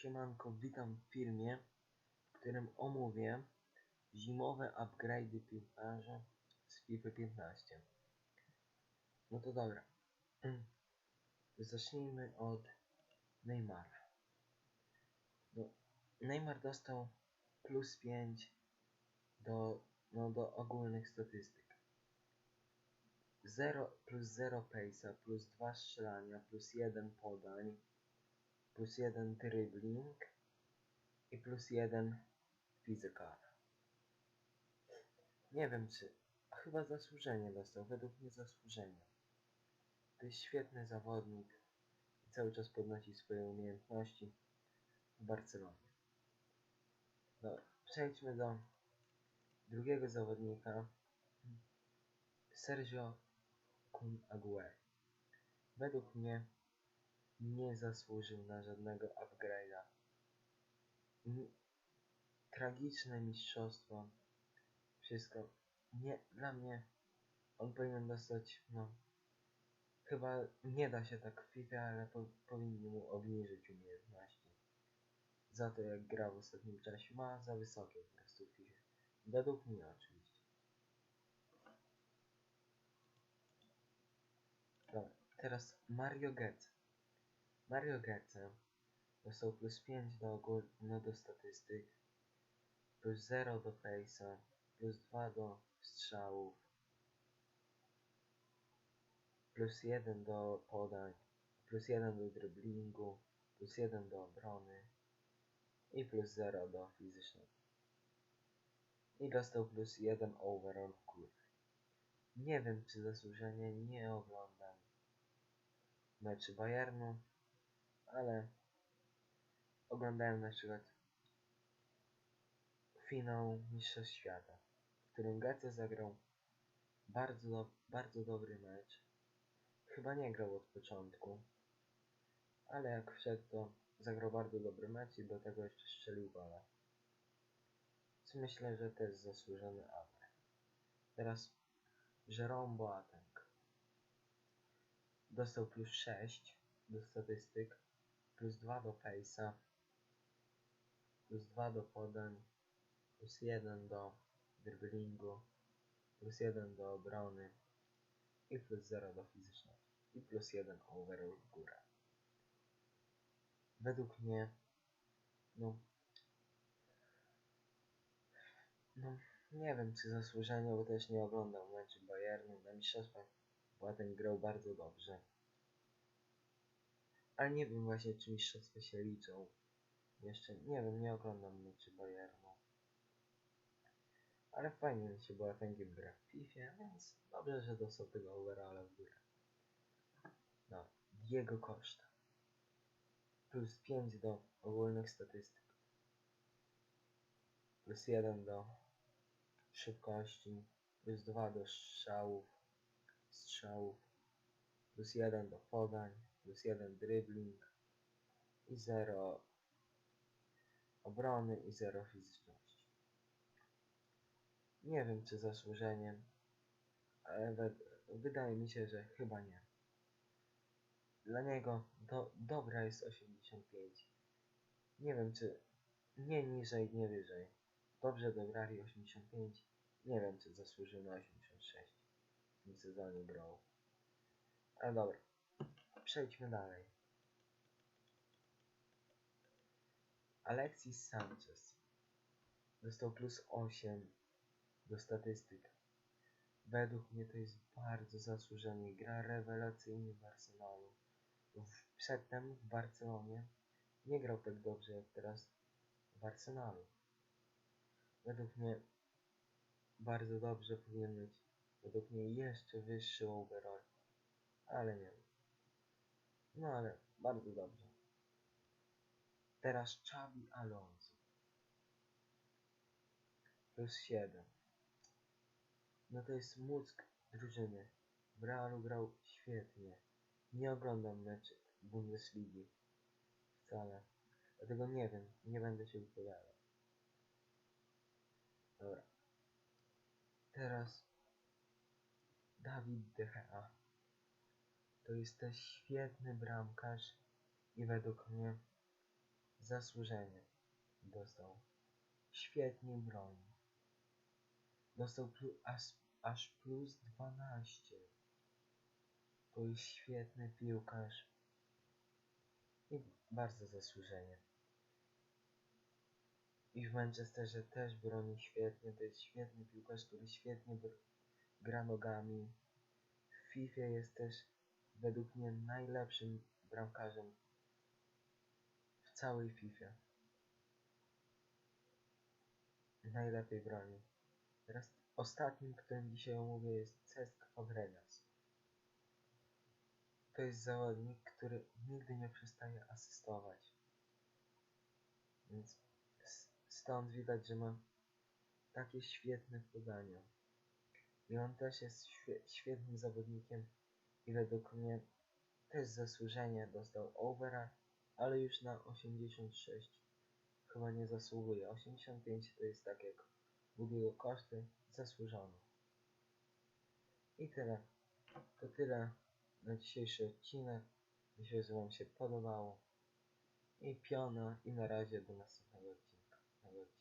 Siemanko, witam w filmie, w którym omówię zimowe upgrade'y piłkarzy z FIFA 15. No to dobra. Zacznijmy od Neymara. No, Neymar dostał plus 5 do, no, do ogólnych statystyk. 0 plus 0 pace'a, plus 2 strzelania, plus 1 podań, plus 1 dribbling i plus 1 physical. Nie wiem czy, chyba zasłużenie dostał, według mnie zasłużenie. To jest świetny zawodnik i cały czas podnosi swoje umiejętności w Barcelonie. Dobra, przejdźmy do drugiego zawodnika. Sergio Kun. Według mnie nie zasłużył na żadnego upgrade'a. Tragiczne mistrzostwo. Wszystko. Nie, dla mnie on powinien dostać, no, chyba nie da się tak w FIFA, ale po, powinni mu obniżyć umiejętności. Za to jak gra w ostatnim czasie ma za wysokie po prostu w FIFA. Według mnie oczywiście. Dobra, teraz Mario Götze. Mario Götze dostał plus 5 do ogól, no do statystyk, plus 0 do face'a, plus 2 do strzałów, plus 1 do podań, plus 1 do driblingu, plus 1 do obrony i plus 0 do fizycznego. I dostał plus 1 overall w górę. Nie wiem czy zasłużenie, nie oglądam meczy Bayernu, ale oglądałem na przykład finał Mistrzostw Świata, w którym Götze zagrał bardzo, do, bardzo dobry mecz. Chyba nie grał od początku, ale jak wszedł to zagrał bardzo dobry mecz i do tego jeszcze strzelił gola. Więc myślę, że jest zasłużony upgrade. Teraz Jerome Boateng. Dostał plus 6 do statystyk, plus 2 do pace'a, plus 2 do podań, plus 1 do dribblingu, plus 1 do obrony i plus 0 do fizyczności i plus 1 overall w górę. Według mnie, no, no, nie wiem czy zasłużenie, bo też nie oglądam meczy Bayernu na mistrzostwach. Boateng grał bardzo dobrze. Ale nie wiem właśnie czy mistrzostwa się liczą. Jeszcze nie wiem, nie oglądam meczy Bayernu. Ale fajnie mi się Boatengiem gra w FIFA, więc dobrze, że dostał tego overalla w górę. No, Diego Costa. Plus 5 do ogólnych statystyk. Plus 1 do szybkości. Plus 2 do strzałów. Strzałów. Plus 1 do podań. Plus 1 dribbling. I 0 obrony i 0 fizyczności. Nie wiem czy zasłużeniem, ale wydaje mi się, że chyba nie. Dla niego do, dobra jest 85. Nie wiem czy nie niżej, nie wyżej. Dobrze dograli 85. Nie wiem czy zasłużył na 86. W tym sezonie grał. Ale dobra. Przejdźmy dalej. Alexis Sanchez. Dostał plus 8 do statystyk. Według mnie to jest bardzo zasłużenie. Gra rewelacyjnie w Arsenalu. Przedtem w Barcelonie nie grał tak dobrze jak teraz w Arsenalu. Według mnie bardzo dobrze powinien mieć według mnie jeszcze wyższy overall. Ale nie wiem. No ale bardzo dobrze. Teraz Xabi Alonso. Plus 7. No to jest mózg drużyny. W Realu grał świetnie. Nie oglądam meczy Bundesligi. Wcale. Dlatego nie wiem. Nie będę się wypowiadał. Dobra. Teraz Dawid Gea. To jest też świetny bramkarz i według mnie zasłużenie dostał. Świetnie broni. Dostał plu, aż, aż plus 12. To jest świetny piłkarz. I bardzo zasłużenie. I w Manchesterze też broni świetnie. To jest świetny piłkarz, który świetnie gra nogami. W FIFA jest też według mnie najlepszym bramkarzem w całej FIFA. Najlepiej broni. Teraz ostatnim, którym dzisiaj omówię jest Cesc Fabregas. To jest zawodnik, który nigdy nie przestaje asystować. Więc stąd widać, że ma takie świetne podania. I on też jest świe- świetnym zawodnikiem i według mnie też zasłużenie dostał overa, ale już na 86 chyba nie zasługuje. 85 to jest tak jak jego koszty zasłużone. I tyle. To tyle na dzisiejszy odcinek. Myślę, że Wam się podobało. I piona i na razie do. Następnego odcinka.